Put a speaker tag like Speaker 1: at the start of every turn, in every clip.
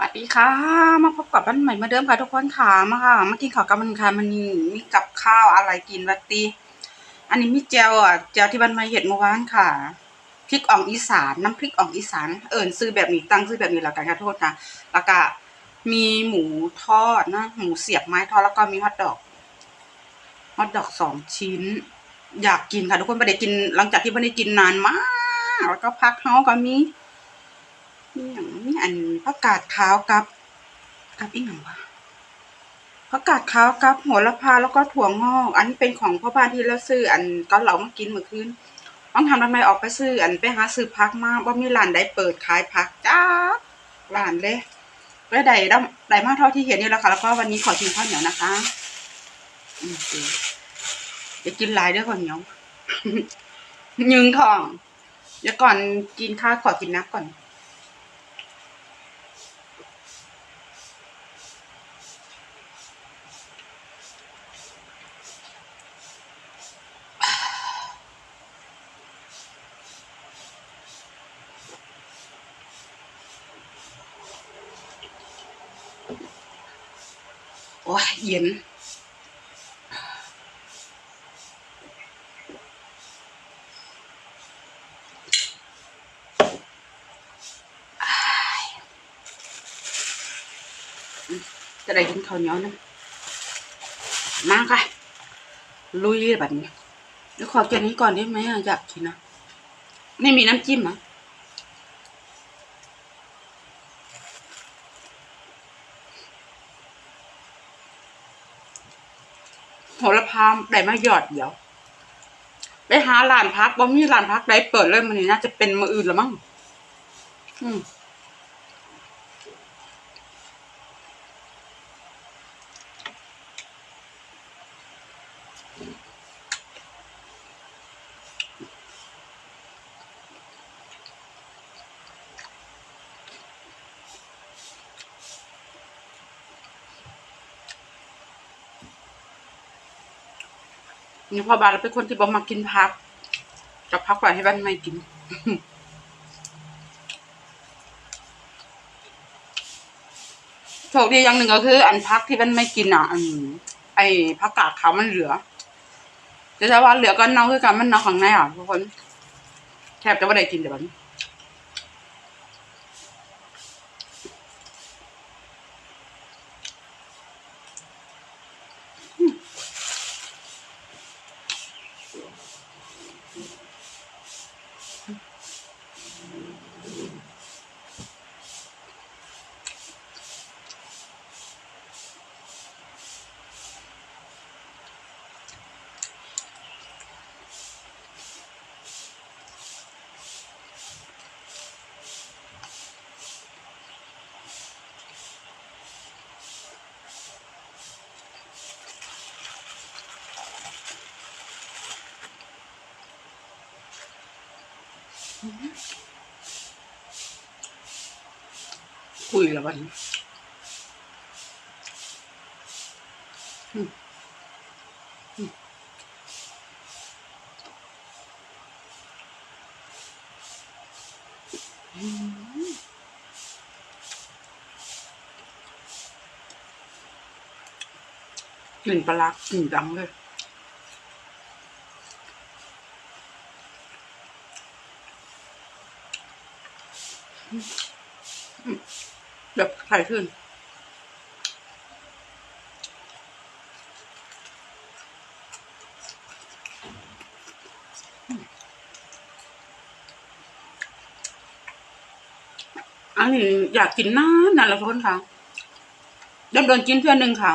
Speaker 1: วัสดีค่ะ มาพบกับบ้านใหม่มาเดิมค่ะทุกคนค่ะมาค่ะมากินข้าวกับมันค่ะมันมีกับข้าวอะไรกินวัตตีอันนี้มีแจวอะแจวที่บ้านใหม่เห็ดเมื่อวานค่ะพริกอ่องอีสานน้ำพริกอ่องอีสานเอิญซื้อแบบนี้ตั้งซื้อแบบนี้แล้วกันค่ะทุกคนค่ะแล้วก็มีหมูทอดนะหมูเสียบไม้ทอดแล้วก็มีฮอทดอกฮอทดอกสองชิ้น อยากกินค่ะทุกคนไม่ได้กินหลังจากที่ไม่ได้กินนานมาก แล้วก็พักเฮาก็มี นี่อย่างนี่อันผักกาดขาวกับ กับอีกอย่างวะผักกาดขาวกับโหระพาแล้วก็ถั่วงอก อันเป็นของพ่อบ้านที่เราซื้ออันก็เรามากินเมื่อคืนต้องทำทำไมออกไปซื้ออันไปหาซื้อพักมาว่ามีร้านใดเปิดขายพักจ้าร้านเลยก็ได้ได้ได้มากเท่าที่เห็นนี่แหละค่ะแล้วก็วันนี้ขอชิมข้าวเหนียวนะคะอืมเดี๋ยวกินหลายเด้วยข้าวเหนียวยึงทองเดี๋ยวก่อนกินข้าวขอกินน้ำก่อน โอ้ยเย็นจะได้กินข้าวเหนียวนะมาค่ะ ลุยแบบนี้เดี๋ยวขอกินนี้ก่อนได้ไหมอยากกินนะ ไม่มีน้ำจิ้มอะ ระพามได้มาหยอดเดี๋ยว ไปหาร้านพักบ่มีร้านพักไดเปิดเลยมันนี่น่าจะเป็นมืออื่นละมั้งอืม นี่พอบาเราเป็นคนที่บอกมากินพักจะพักไปให้บ้านไม่กินโชคดีอย่างหนึ่งก็คือ อันพักที่บ้านไม่กินอะอันไอ้ผักกาดขาวมันเหลือจะใช้ว่าเหลือก็เน่าคือกันมันเน่าข้างในอะทุกคนแทบจะไม่ได้กินเดี๋ยวนี้ คุยแล้ววันอืมอืมกลิ่นปลาร้ากลิ่นดังเลย แบบไข่ขึ้น อันนี้อยากกินนานนานล้วทุกคนค่ะเดินเดินกินเพื่อนหนึ่งค่ะ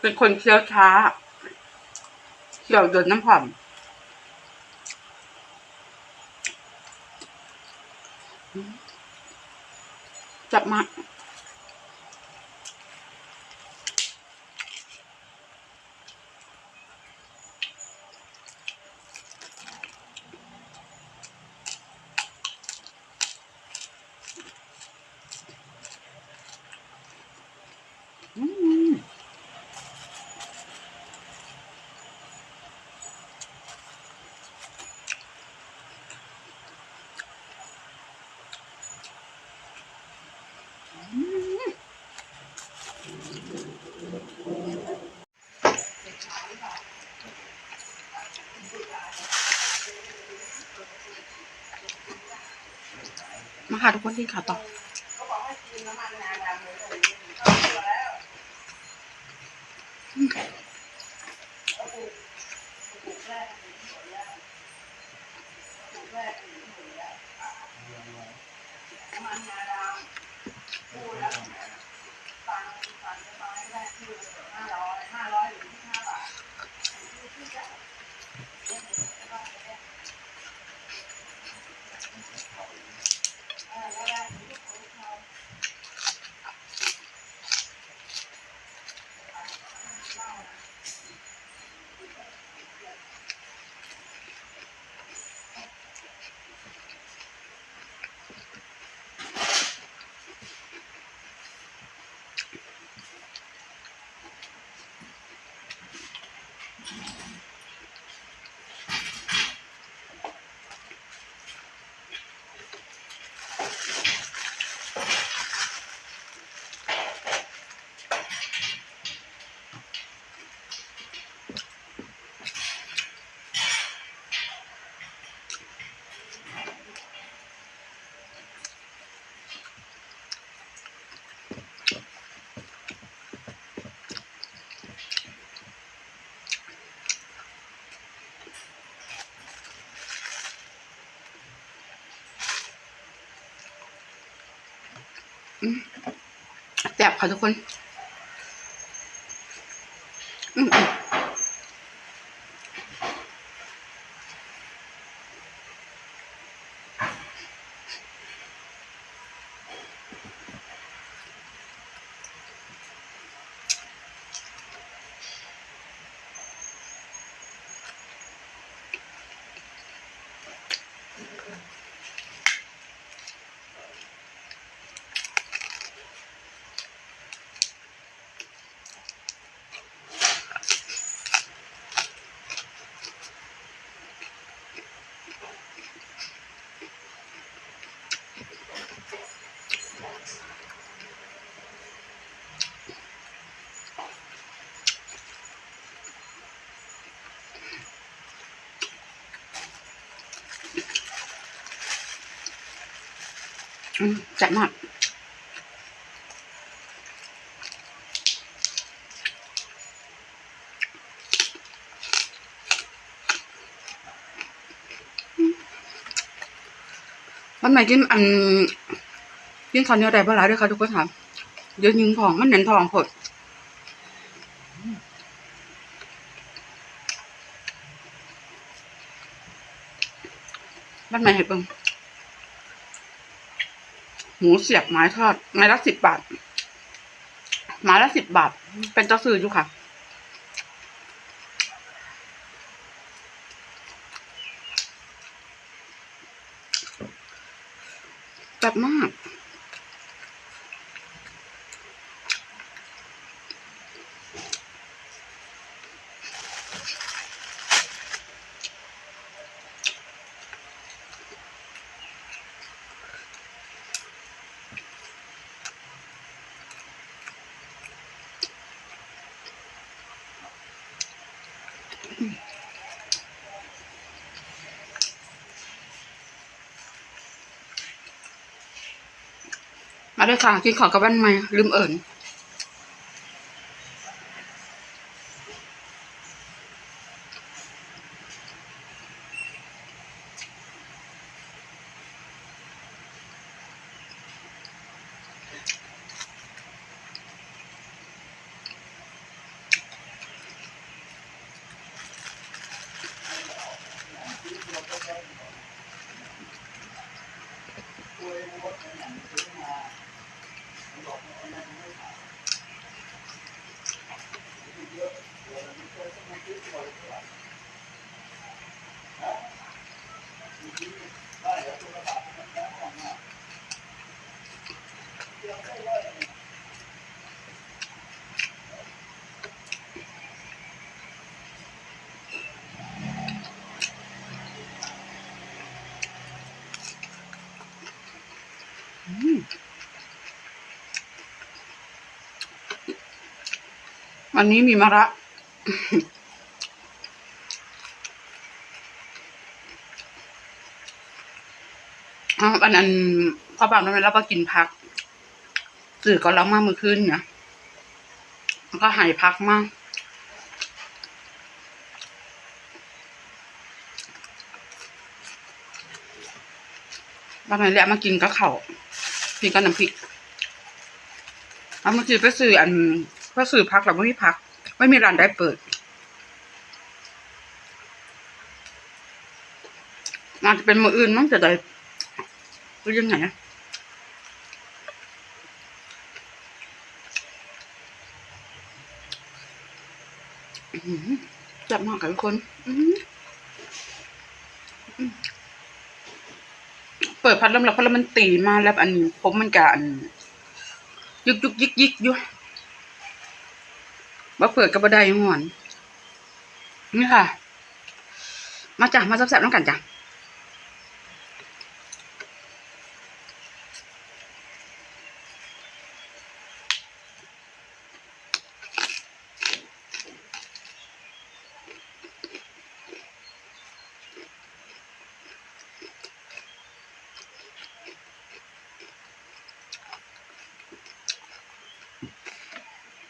Speaker 1: เป็นคนเคี้ยวช้าเคี้ยวโดนน้ำผ่อมจับมาอืม มาค่ะทุกคนที่ข่าวต่อ แซ่บค่ะทุกคน อืม อืมอืมแซ่บมากวันไหนกินอันกินข้าวเหนียวได้บ่หลายด้วยค่ะทุกคนค่ะเดี๋ยวยิงทองมันเน้นทองพดวันไหนเห็ดเบิ่ง หมูเสียบไม้ทอดไม้ละสิบบาทไม้ละสิบบาท เป็นเจ้าซื้ออยู่ค่ะจัดมาก มาด้วยค่ะกินของกับบ้านใหม่ลืมเอิญ อันนี้มีมะระ อันนั้นเขอบองนั้นแล้วก็กินพักสื่อก็ร้องมากมือขึ้นนะล้วก็หายพักมากบางทีแล้วมากินก็เข่า กินกับน้ำพริกเอาเมื่อไปซื้ออันไปซื้อพักแล้วไม่มีพัก ไม่มีร้านได้เปิดอาจจะเป็นมืออื่นมั้งจะได้หรือยังไงอะอื้อหือจับมากค่ะทุกคน อือ เปิดพัดลมแล้วพัดลมมันตีมาแล้วอันนี้ผมมันกะอันยุกยุกยิกยิกอยู่ว่าเปิดกระบไดหอนนี่ค่ะ มาจ้ะมาแซ่บน้องกันจ้ะ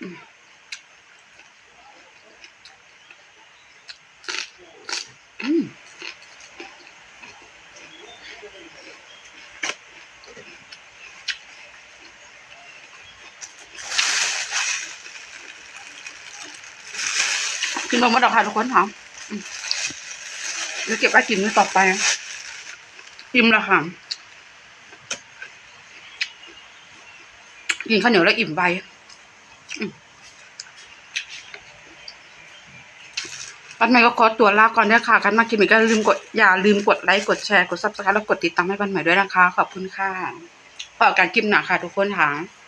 Speaker 1: กินนมมาดอกค่ะทุกคนค่ะอืมเดี๋ยวเก็บไว้กินมื้อต่อไปอิ่มแล้วค่ะกินข้าวเหนียวแล้วอิ่มไปอืม ปันใหม่ก็ขอตัวลาก่อนด้วยค่ะกันมากินอีกก็อย่าลืมกดอย่าลืมกดไลค์กดแชร์กดซับสไครต์แล้วกดติดตามให้ปันใหม่ด้วยนะคะ ขอบคุณค่ะขอกการกินหนาค่ะทุกคนค่ะ